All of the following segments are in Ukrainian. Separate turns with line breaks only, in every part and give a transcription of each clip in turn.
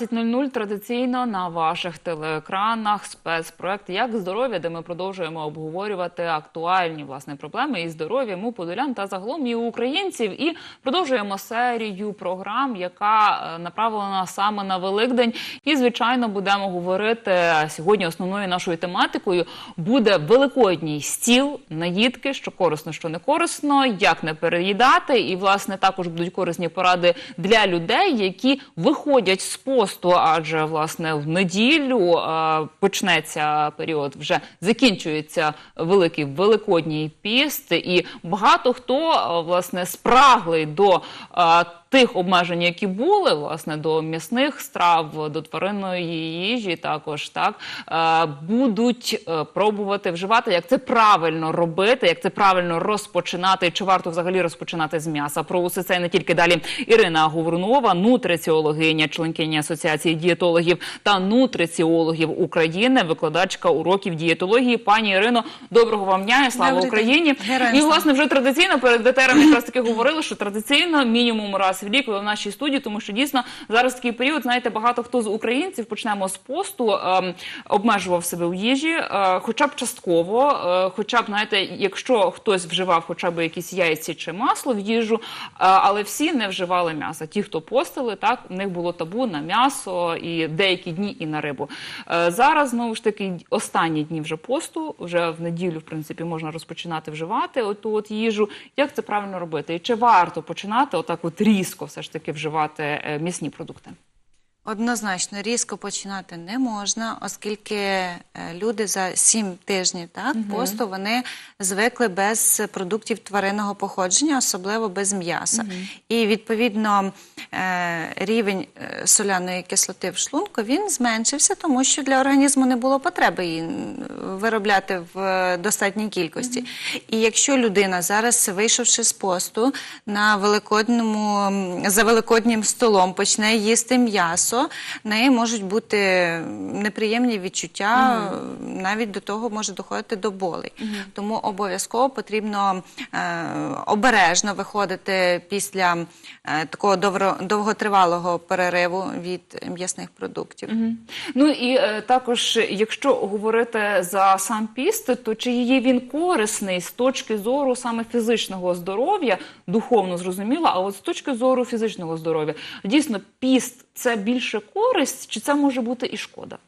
17.00 традиційно на ваших телеекранах спецпроект Як здоров'я, де ми продовжуємо обговорювати актуальні власне проблеми із здоров'ям у подолян та загалом і українців. І продовжуємо серію програм, яка е, направлена саме на Великдень. І звичайно будемо говорити сьогодні. Основною нашою тематикою буде великодній стіл, наїдки, що корисно, що не корисно, як не переїдати. І власне також будуть корисні поради для людей, які виходять з посту, адже власне в неділю е, почнеться період, вже закінчується великий великодній піст, і багато хто е, власне спраглий до е, тих обмежень, які були, власне, до м'ясних страв, до тваринної їжі, також так е, будуть е, пробувати вживати, як це правильно робити, як це правильно розпочинати, чи варто взагалі розпочинати з м'яса. Про усе це не тільки далі. Ірина Говорунова, нутриціологиня, членкиня асоціації дієтологів та нутриціологів України, викладачка уроків дієтології. Пані Ірино, доброго вам дня, і слава
Добрий.
Україні! І власне вже традиційно перед етером якраз таки говорили, що традиційно мінімум раз в рік ви в нашій студії, тому що дійсно зараз такий період. Знаєте, багато хто з українців почнемо з посту, ем, обмежував себе в їжі, е, хоча б частково, е, хоча б знаєте, якщо хтось вживав хоча б якісь яйці чи масло в їжу, е, але всі не вживали м'яса. Ті, хто постили, так в них було табу на м'ясо і деякі дні і на рибу. Е, зараз знову ж таки останні дні вже посту, вже в неділю, в принципі, можна розпочинати вживати оту от їжу. Як це правильно робити? І чи варто починати отак от різко все ж таки вживати е, м'ясні продукти?
Однозначно різко починати не можна, оскільки е, люди за сім тижнів так посту вони звикли без продуктів тваринного походження, особливо без м'яса. І відповідно е, рівень е, соляної кислоти в шлунку він зменшився, тому що для організму не було потреби її виробляти в достатній кількості. І якщо людина зараз, вийшовши з посту на великодному за великоднім столом, почне їсти м'ясо, в неї можуть бути неприємні відчуття, навіть до того може доходити до болей. Тому обов'язково потрібно е, обережно виходити після е, такого довро- довготривалого перериву від м'ясних продуктів.
Ну і е, також, якщо говорити за сам піст, то чи є він корисний з точки зору саме фізичного здоров'я, духовно зрозуміло, а от з точки зору фізичного здоров'я, дійсно, піст це більше користь, чи це може бути і шкода?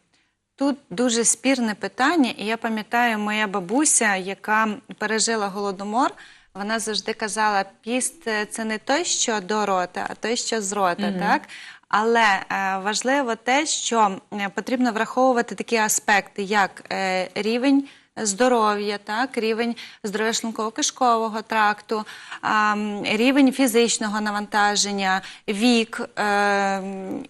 Тут дуже спірне питання, і я пам'ятаю, моя бабуся, яка пережила голодомор, вона завжди казала: піст це не той, що до рота, а той, що з рота. Так? Але е, важливо те, що е, потрібно враховувати такі аспекти, як е, рівень здоров'я, так, рівень здоров'я шлунково-кишкового тракту, рівень фізичного навантаження, вік е,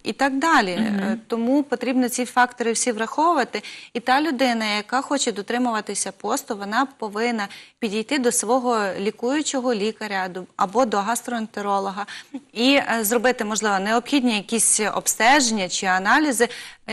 і так далі. Е, Тому потрібно ці фактори всі враховувати. І та людина, яка хоче дотримуватися посту, вона повинна підійти до свого лікуючого лікаря або до гастроентеролога і е, зробити, можливо, необхідні якісь обстеження чи аналізи,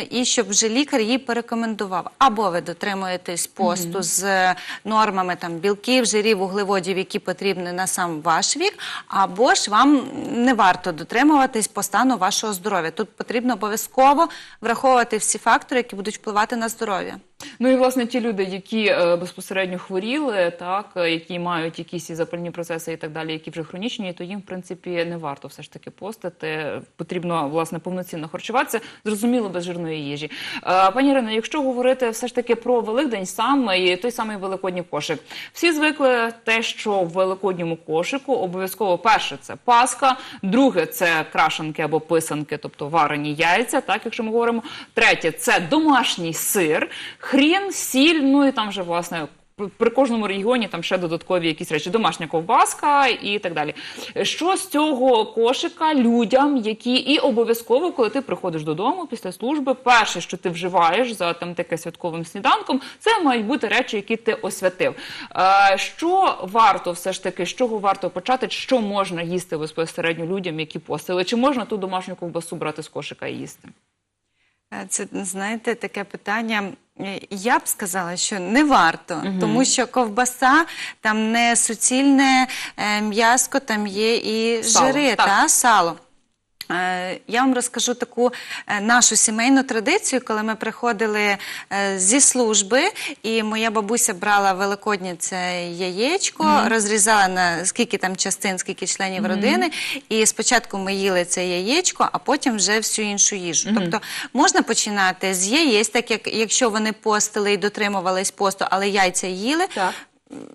і щоб вже лікар їй порекомендував. Або ви дотримуєтесь посту з е, нормами там білків, жирів, вуглеводів, які потрібні на сам ваш вік, або ж вам не варто дотримуватись по стану вашого здоров'я. Тут потрібно обов'язково враховувати всі фактори, які будуть впливати на здоров'я.
Ну і власне ті люди, які е, безпосередньо хворіли, так е, які мають якісь запальні процеси і так далі, які вже хронічні, то їм в принципі не варто все ж таки постити. Потрібно власне повноцінно харчуватися, зрозуміло, без жирної їжі. Е, Пані Ірино, якщо говорити все ж таки про Великдень саме і той самий великодній кошик, всі звикли те, що в великодньому кошику обов'язково перше це паска, друге це крашенки або писанки, тобто варені яйця, так якщо ми говоримо. Третє це домашній сир, хрін, сіль, ну і там вже власне. При кожному регіоні там ще додаткові якісь речі, домашня ковбаска і так далі. Що з цього кошика людям, які і обов'язково, коли ти приходиш додому після служби, перше, що ти вживаєш за там таке святковим сніданком, це мають бути речі, які ти освятив. Е, що варто все ж таки, з чого варто почати, що можна їсти безпосередньо людям, які постили? Чи можна ту домашню ковбасу брати з кошика і їсти?
Е, Це знаєте таке питання. Я б сказала, що не варто, тому що ковбаса там не суцільне е, м'яско, там є і
Сало,
жири
так.
та сало. Е, Я вам розкажу таку е, нашу сімейну традицію, коли ми приходили е, зі служби, і моя бабуся брала великоднє це яєчко, розрізала на скільки там частин, скільки членів родини. І спочатку ми їли це яєчко, а потім вже всю іншу їжу. Тобто можна починати з яєць, так як якщо вони постили і дотримувались посту, але яйця їли.
Так.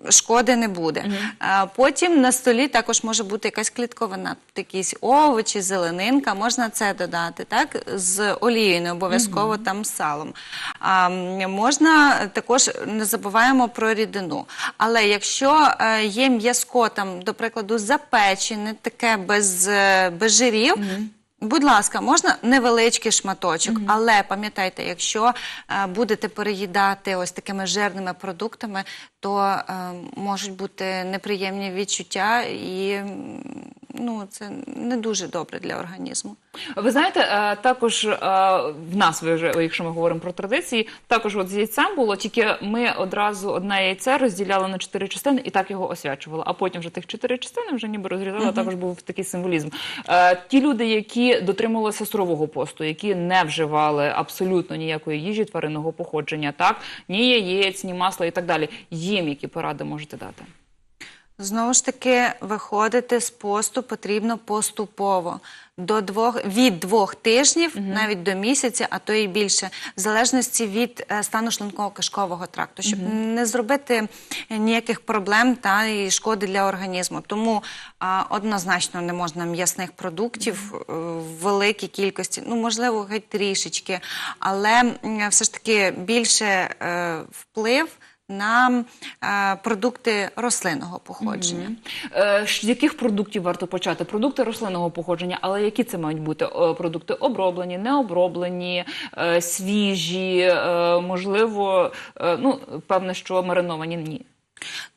Шкоди не буде. Потім на столі також може бути якась клітковина, якісь овочі, зеленинка, можна це додати, так? З олією, не обов'язково там з салом. А, можна також не забуваємо про рідину. Але якщо е, є м'язко, там, до прикладу, запечене, таке без, е, без жирів. Будь ласка, можна невеличкий шматочок, але пам'ятайте, якщо е, будете переїдати ось такими жирними продуктами, то е, можуть бути неприємні відчуття, і ну, це не дуже добре для організму.
Ви знаєте, е, також е, в нас, ви якщо ми говоримо про традиції, також от з яйцем було, тільки ми одразу одне яйце розділяли на чотири частини і так його освячували. А потім вже тих чотири частини вже ніби розрізали, також був такий символізм. Е, Ті люди, які дотримувалися сурового посту, які не вживали абсолютно ніякої їжі тваринного походження, так ні яєць, ні масла і так далі. Їм які поради можете дати?
Знову ж таки, виходити з посту потрібно поступово. До двох від двох тижнів, навіть до місяця, а то і більше, в залежності від е, стану шлунково-кишкового тракту, щоб не зробити ніяких проблем та і шкоди для організму. Тому а, однозначно не можна м'ясних продуктів е, в великій кількості, ну можливо, геть трішечки, але м, все ж таки більше е, вплив на е, продукти рослинного походження.
Е, З яких продуктів варто почати? Продукти рослинного походження, але які це мають бути Е, продукти? Оброблені, необроблені, свіжі, можливо, ну певне, що мариновані ні.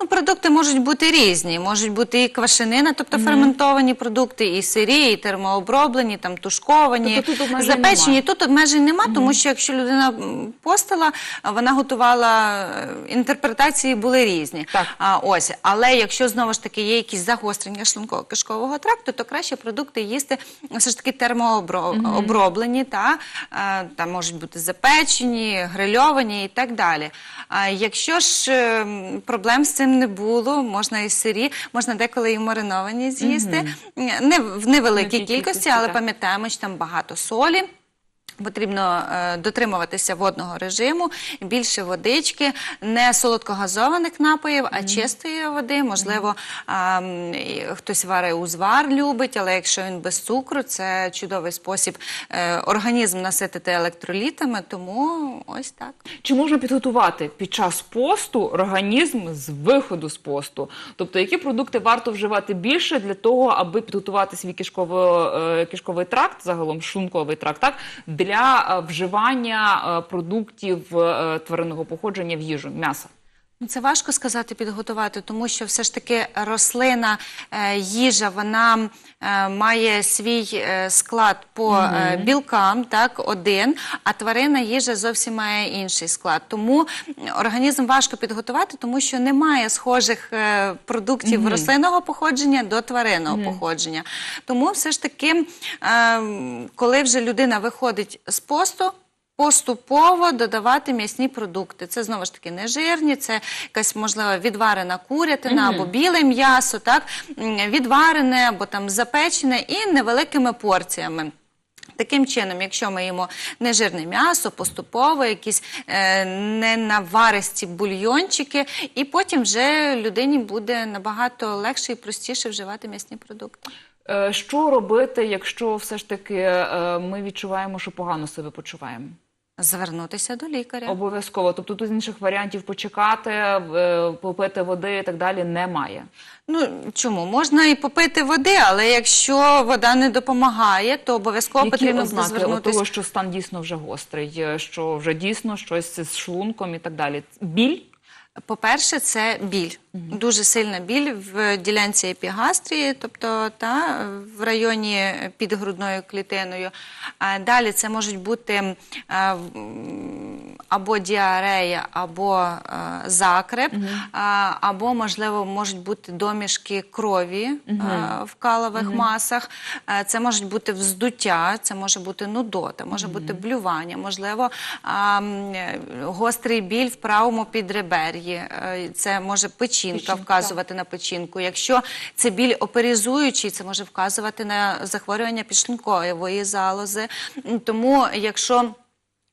Ну, продукти можуть бути різні. Можуть бути і квашенина, тобто ферментовані продукти, і сирі, і термооброблені, там тушковані,
Тобто тут обмежень
запечені. Тут обмежень нема, тому що якщо людина м, постила, вона готувала е, інтерпретації були різні.
Так.
А, ось, але якщо знову ж таки є якісь загострення шлунково-кишкового тракту, то краще продукти їсти все ж таки термооброблені, та е, там можуть бути запечені, грильовані і так далі. А якщо ж е, м, проблем з цим не було, можна і сирі, можна деколи і мариновані з'їсти. Не в невеликій кількості, але пам'ятаємо, що там багато солі. Потрібно е, дотримуватися водного режиму, більше водички, не солодкогазованих напоїв, а чистої води. Можливо, хтось варить узвар любить, але якщо він без цукру, це чудовий спосіб е, організм наситити електролітами. Тому ось так.
Чи можна підготувати під час посту організм з виходу з посту? Тобто, які продукти варто вживати більше для того, аби підготувати свій кишково, е, кишковий тракт, загалом шлунковий тракт, так для е, вживання е, продуктів е, тваринного походження в їжу, м'яса?
Ну, Це важко сказати підготувати, тому що все ж таки рослина, е, їжа, вона е, має свій е, склад по е, білкам, так, один, а тварина їжа зовсім має інший склад. Тому організм важко підготувати, тому що немає схожих е, продуктів рослинного походження до тваринного походження. Тому все ж таки, е, коли вже людина виходить з посту, Поступово додавати м'ясні продукти. Це знову ж таки нежирні, це якась можливо відварена курятина або біле м'ясо, так відварене або там запечене і невеликими порціями. Таким чином, якщо ми їмо нежирне м'ясо, поступово якісь е, ненаваристі бульйончики, і потім вже людині буде набагато легше і простіше вживати м'ясні продукти.
Е, Що робити, якщо все ж таки е, ми відчуваємо, що погано себе почуваємо?
Звернутися до лікаря.
Обов'язково. Тобто тут інших варіантів почекати, е, попити води і так далі немає.
Ну чому можна і попити води, але якщо вода не допомагає, то обов'язково
Які
потрібно
ознаки
звернутися.
того, що стан дійсно вже гострий, е, що вже дійсно щось з шлунком і так далі? Біль?
По-перше, це біль. Дуже сильна біль в ділянці епігастрії, тобто та, в районі під грудною клітиною. Далі це можуть бути або діарея, або е, закреп, або, можливо, можуть бути домішки крові е, в калових масах. Е, Це можуть бути вздуття, це може бути нудота, може бути блювання, можливо, гострий біль в правому підребер'ї. Це може печінка
Печінка.
вказувати на печінку. Якщо це біль оперізуючий, це може вказувати на захворювання підшлункової залози. Тому, якщо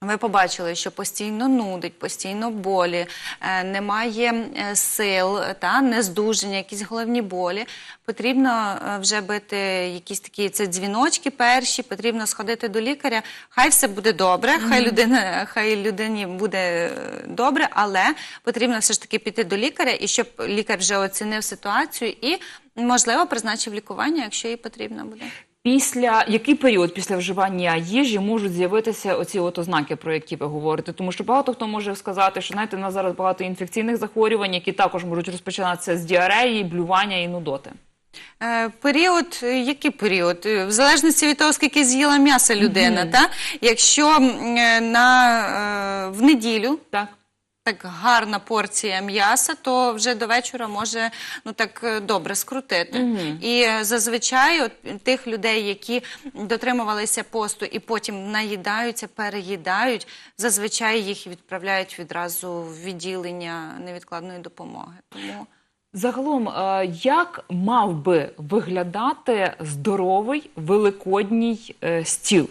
ви побачили, що постійно нудить, постійно болі, е, немає е, сил, та нездуження, якісь головні болі. Потрібно е, вже бити якісь такі це дзвіночки перші. Потрібно сходити до лікаря. Хай все буде добре, хай людина, хай людині буде добре, але потрібно все ж таки піти до лікаря і щоб лікар вже оцінив ситуацію і можливо призначив лікування, якщо їй потрібно буде.
Після який період після вживання їжі можуть з'явитися оці от ознаки, про які ви говорите? Тому що багато хто може сказати, що знаєте, у нас зараз багато інфекційних захворювань, які також можуть розпочинатися з діареї, блювання і нудоти.
Е, Період, е, який період? Е, В залежності від того, скільки з'їла м'яса людина. Та? Якщо е, на, е, в неділю
Так.
Так гарна порція м'яса, то вже до вечора може ну так е, добре скрутити. І е, зазвичай от, тих людей, які дотримувалися посту і потім наїдаються, переїдають, зазвичай їх відправляють відразу в відділення невідкладної допомоги. Тому
Загалом, е, як мав би виглядати здоровий великодній стіл?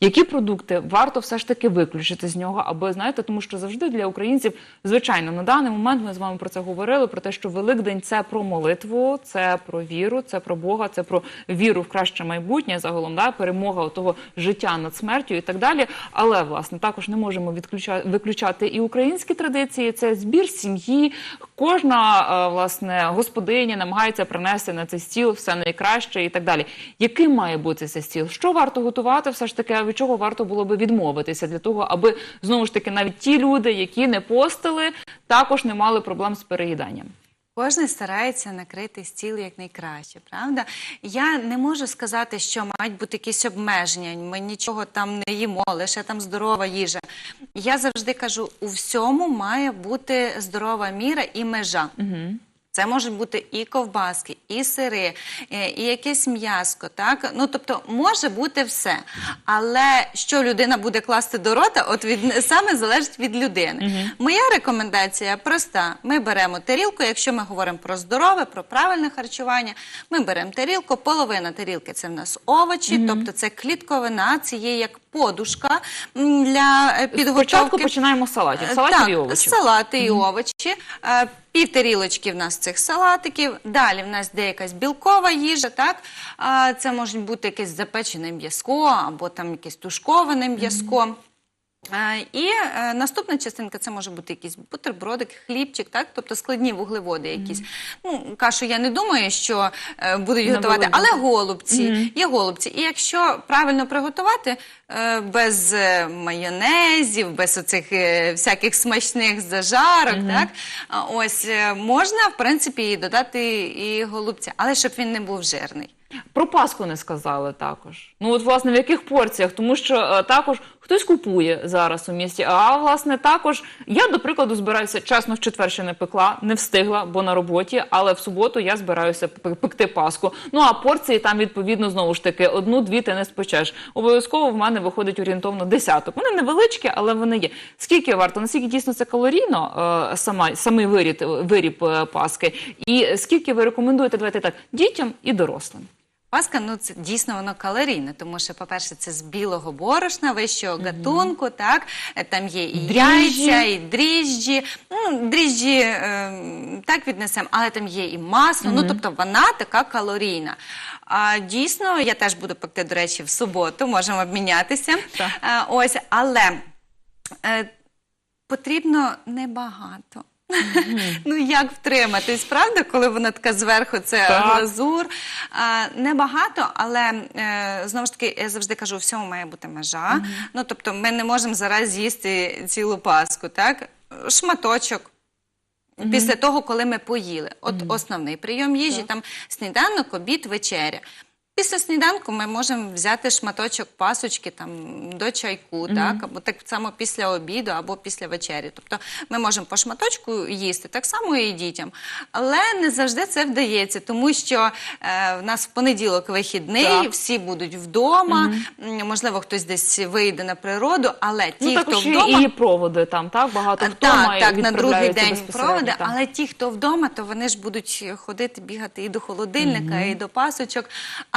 Які продукти варто все ж таки виключити з нього, аби знаєте, тому що завжди для українців, звичайно, на даний момент ми з вами про це говорили: про те, що Великдень це про молитву, це про віру, це про Бога, це про віру в краще майбутнє, загалом да, перемога того життя над смертю і так далі. Але власне також не можемо відключати виключати і українські традиції. Це збір сім'ї. Кожна е, власне господиня намагається принести на цей стіл все найкраще і так далі. Яким має бути цей стіл? Що варто готувати? Все ж таки, а від чого варто було би відмовитися для того, аби знову ж таки навіть ті люди, які не постили, також не мали проблем з переїданням.
Кожен старається накрити стіл якнайкраще, правда? Я не можу сказати, що мають бути якісь обмеження. Ми нічого там не їмо, лише там здорова їжа. Я завжди кажу: у всьому має бути здорова міра і межа. Це можуть бути і ковбаски, і сири, е, і якесь м'яско. Так? Ну, тобто може бути все. Але що людина буде класти до рота, от від, саме залежить від людини. Моя рекомендація проста: ми беремо тарілку, якщо ми говоримо про здорове, про правильне харчування, ми беремо тарілку, половина тарілки це в нас овочі, тобто це клітковина, це є як подушка для е, підготовки.
Спочатку починаємо з салатів.
Е,
Салатів
так,
і овочів.
салати і овочі. Пів тарілочки в нас цих салатиків. Далі в нас де якась білкова їжа. Так? Це може бути якесь запечене м'язко або там якесь тушковане м'язко. Е, І е, наступна частинка це може бути якийсь бутербродик, хлібчик, так? тобто складні вуглеводи якісь. Ну, кашу я не думаю, що е, будуть
На
готувати,
Великдень.
але голубці, є голубці. І якщо правильно приготувати, е, без майонезів, без оцих е, всяких смачних зажарок, так, ось можна, в принципі, додати і голубця, але щоб він не був жирний.
Про Пасху не сказали також. Ну от власне в яких порціях? Тому що е, також хтось купує зараз у місті. А власне також я до прикладу збираюся чесно в четвер ще не пекла, не встигла, бо на роботі. Але в суботу я збираюся пекти Пасху. Ну а порції там відповідно знову ж таки одну-дві ти не спечеш. Обов'язково в мене виходить орієнтовно десяток. Вони невеличкі, але вони є. Скільки варто? Наскільки дійсно це калорійно е, сама самий виріб, виріб е, Паски? І скільки ви рекомендуєте давайте так дітям і дорослим?
Паска, ну це дійсно воно калорійне, тому що, по-перше, це з білого борошна, вищого гатунку, так там є і
Дріжджі.
яйця, і дріжджі. Ну, дріжджі е, так віднесемо, але там є і масло. Ну тобто вона така калорійна. А дійсно, я теж буду пекти, до речі, в суботу, можемо обмінятися.
Так.
Е, ось, але е, потрібно небагато. Ну як втриматись, правда, коли вона така зверху, це
Так.
глазур. А, небагато, але е, знову ж таки, я завжди кажу, у всьому має бути межа. Ну тобто, ми не можемо зараз з'їсти цілу паску, так? Шматочок. Після того, коли ми поїли. От основний прийом їжі, там сніданок, обід, вечеря. Після сніданку ми можемо взяти шматочок пасочки там до чайку, так або так само після обіду, або після вечері. Тобто ми можемо по шматочку їсти, так само і дітям. Але не завжди це вдається, тому що е, в нас в понеділок вихідний,
Так.
всі будуть вдома. м, Можливо, хтось десь вийде на природу, але ті,
ну
хто вдома.
і, і проводи там, так багато хто
Так,
має
так, на другий день проводи,
так.
але ті, хто вдома, то вони ж будуть ходити, бігати і до холодильника, і до пасочок.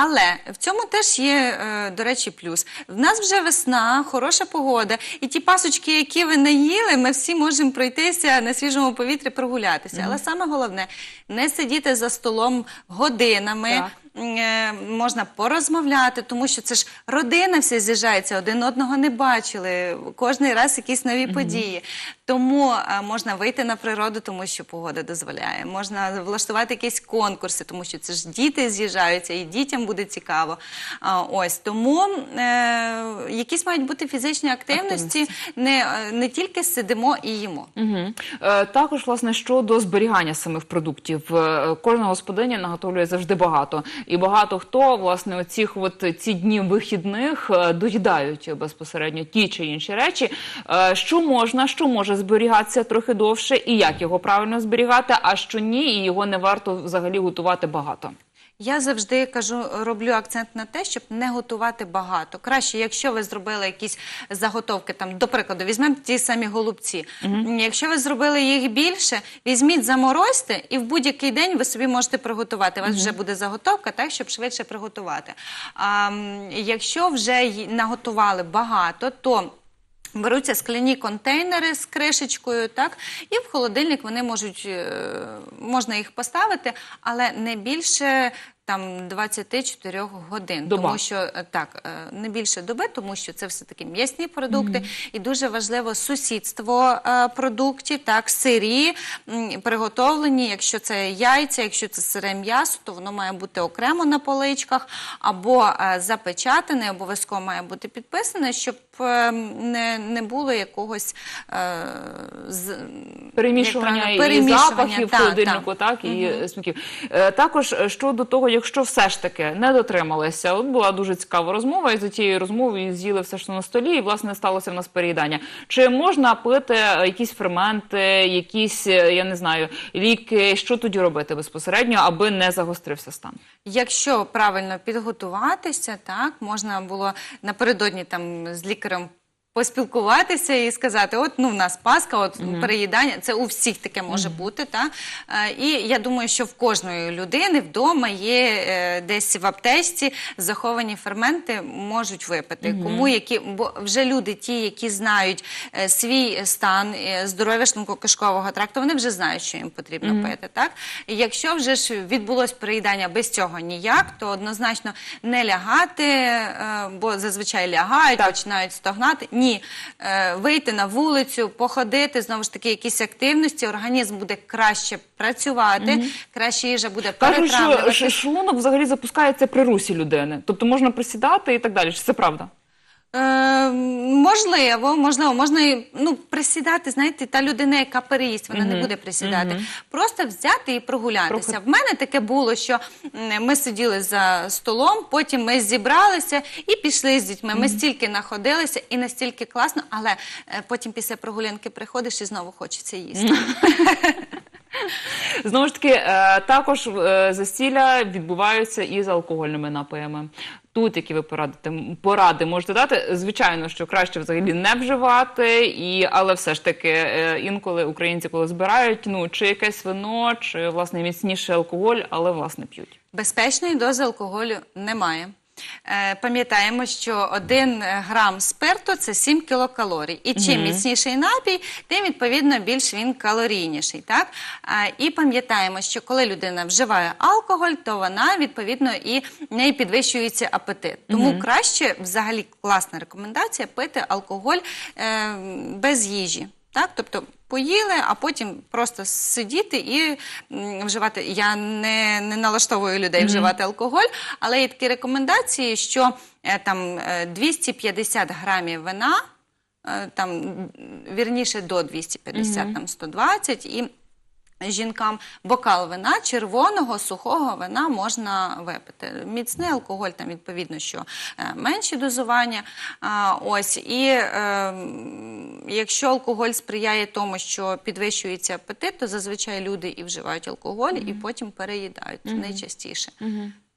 Але в цьому теж є, е, до речі, плюс. В нас вже весна, хороша погода, і ті пасочки, які ви наїли, ми всі можемо пройтися на свіжому повітрі, прогулятися. Але саме головне не сидіти за столом годинами.
Так.
Е, можна порозмовляти, тому що це ж родина вся з'їжджається, один одного не бачили, кожний раз якісь нові події. Тому е, можна вийти на природу, тому що погода дозволяє. Можна влаштувати якісь конкурси, тому що це ж діти з'їжджаються, і дітям буде цікаво. Ось тому е, якісь мають бути фізичні активності, Не, е, не тільки сидимо і їмо.
Угу. Е, також, власне, щодо зберігання самих продуктів, кожна господиня наготовлює завжди багато. І багато хто, власне, оцих от ці дні вихідних доїдають безпосередньо ті чи інші речі. Е, що можна, що може зберігатися трохи довше, і як його правильно зберігати, а що ні, і його не варто взагалі готувати багато.
Я завжди кажу, роблю акцент на те, щоб не готувати багато. Краще, якщо ви зробили якісь заготовки, там, до прикладу, візьмемо ті самі голубці. Якщо ви зробили їх більше, візьміть, заморозьте, і в будь-який день ви собі можете приготувати. У вас вже буде заготовка, так, щоб швидше приготувати. А, якщо вже наготували багато, то Беруться скляні контейнери з кришечкою, так? І в холодильник вони можуть е, можна їх поставити, але не більше там 24 годин.
Доба.
Тому що е, так, е, не більше доби, тому що це все таки м'ясні продукти, і дуже важливо сусідство е, продуктів, так, сирі, приготовлені. Якщо це яйця, якщо це сире м'ясо, то воно має бути окремо на поличках, або запечатане, обов'язково має бути підписане, щоб не, не було якогось е, з,
Перемішування
як
і
правильно, перемішування,
запахів в
так,
холодильнику,
так.
так, і смаків. Е, Також щодо того, якщо все ж таки не дотрималися, от була дуже цікава розмова, і за тією розмовою з'їли все, що на столі, і власне сталося в нас переїдання. Чи можна пити е, якісь ферменти, якісь, е, я не знаю, ліки? Що тоді робити безпосередньо, аби не загострився стан?
Якщо правильно підготуватися, так можна було напередодні там з лікарем. Поспілкуватися і сказати, от ну в нас Пасха, от переїдання, це у всіх таке може бути. Та? Е, і я думаю, що в кожної людини вдома є е, десь в аптечці заховані ферменти, можуть випити. Кому які, бо вже люди, ті, які знають е, свій стан е, здоров'я шлунково-кишкового тракту, вони вже знають, що їм потрібно пити. Так? І якщо вже ж відбулось переїдання без цього ніяк, то однозначно не лягати, е, бо зазвичай лягають, починають стогнати. Ні, е, вийти на вулицю, походити, знову ж таки, якісь активності, організм буде краще працювати, краще їжа буде
Кажуть, що ш- шлунок взагалі запускається при русі людини, тобто можна присідати і так далі. Чи це правда?
Е, можливо, можливо, можна і ну присідати. Знаєте, та людина, яка переїсть, вона не буде присідати. Просто взяти і прогулятися.
Трохи.
В мене таке було, що м, ми сиділи за столом, потім ми зібралися і пішли з дітьми. Ми стільки находилися і настільки класно, але е, потім після прогулянки приходиш і знову хочеться їсти.
Знову ж таки, е, також е, застілля відбуваються і з алкогольними напоями. Тут, які ви порадите, поради можете дати. Звичайно, що краще взагалі не вживати, і, але все ж таки е, інколи українці, коли збирають, ну чи якесь вино, чи власне міцніший алкоголь, але власне п'ють.
Безпечної дози алкоголю немає. Е, Пам'ятаємо, що 1 грам спирту це 7 кілокалорій. І чим міцніший напій, тим відповідно більш він калорійніший. Так? Е, І пам'ятаємо, що коли людина вживає алкоголь, то вона відповідно і в неї підвищується апетит. Тому краще, взагалі, класна рекомендація пити алкоголь е, без їжі. Так, тобто поїли, а потім просто сидіти і м, вживати. Я не, не налаштовую людей вживати алкоголь, але є такі рекомендації, що е, там е, 250 грамів вина, е, там вірніше до 250, там 120 і Жінкам бокал вина, червоного, сухого вина можна випити. Міцний алкоголь, там відповідно, що е, менші дозування. Ось і е, якщо алкоголь сприяє тому, що підвищується апетит, то зазвичай люди і вживають алкоголь, і потім переїдають найчастіше.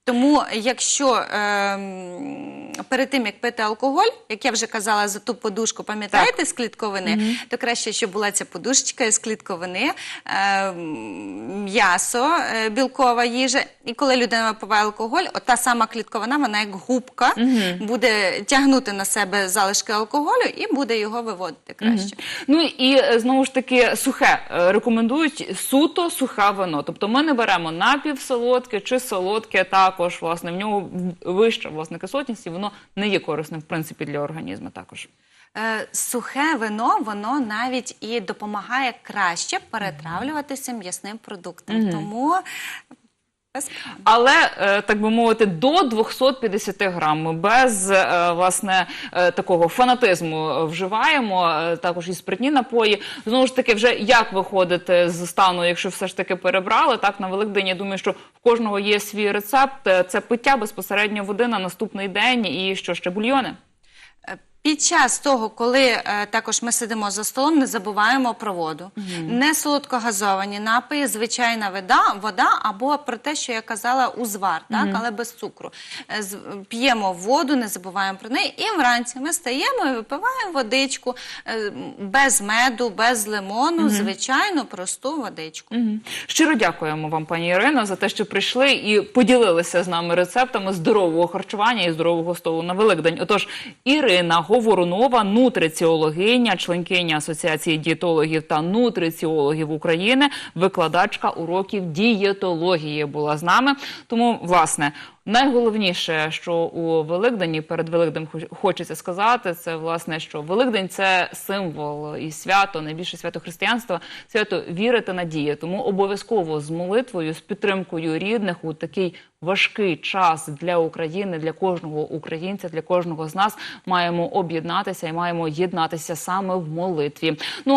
Тому, якщо ем, перед тим як пити алкоголь, як я вже казала за ту подушку, пам'ятаєте з клітковини, то краще, щоб була ця подушечка з клітковини, ем, м'ясо, е, білкова їжа. І коли людина випиває алкоголь, от та сама клітковина, вона як губка буде тягнути на себе залишки алкоголю і буде його виводити краще.
Ну і е, знову ж таки сухе Е, рекомендують суто сухе вино. Тобто ми не беремо напівсолодке чи солодке. Також власне в нього вища власне кислотність, і воно не є корисним в принципі для організму. Також
Е, Сухе вино, воно навіть і допомагає краще перетравлюватися м'ясним продуктом. Тому без проблем.
Але е, так би мовити, до 250 грам ми без е, власне е, такого фанатизму вживаємо. Також і спиртні напої. Знову ж таки, вже як виходити з стану, якщо все ж таки перебрали. Так на Великдень я думаю, що в кожного є свій рецепт. Це пиття безпосередньо води на наступний день, і що ще бульйони.
Під час того, коли е, також ми сидимо за столом, не забуваємо про воду. Не солодкогазовані напої, звичайна вода, вода або про те, що я казала, узвар, так, але без цукру. Е, з- П'ємо воду, не забуваємо про неї. І вранці ми стаємо і випиваємо водичку е, без меду, без лимону, звичайну просту водичку.
Мгм. Щиро дякуємо вам, пані Ірино, за те, що прийшли і поділилися з нами рецептами здорового харчування і здорового столу на Великдень. Отож, Ірина Говорунова, нутриціологиня, членкиня Асоціації дієтологів та нутриціологів України, викладачка уроків дієтології була з нами. Тому, власне, найголовніше, що у Великдені перед Великдень хоч- хочеться сказати, це власне, що Великдень це символ і свято, найбільше свято християнства, свято віри та надії. Тому обов'язково з молитвою, з підтримкою рідних у такий важкий час для України, для кожного українця, для кожного з нас маємо об'єднатися і маємо єднатися саме в молитві. Ну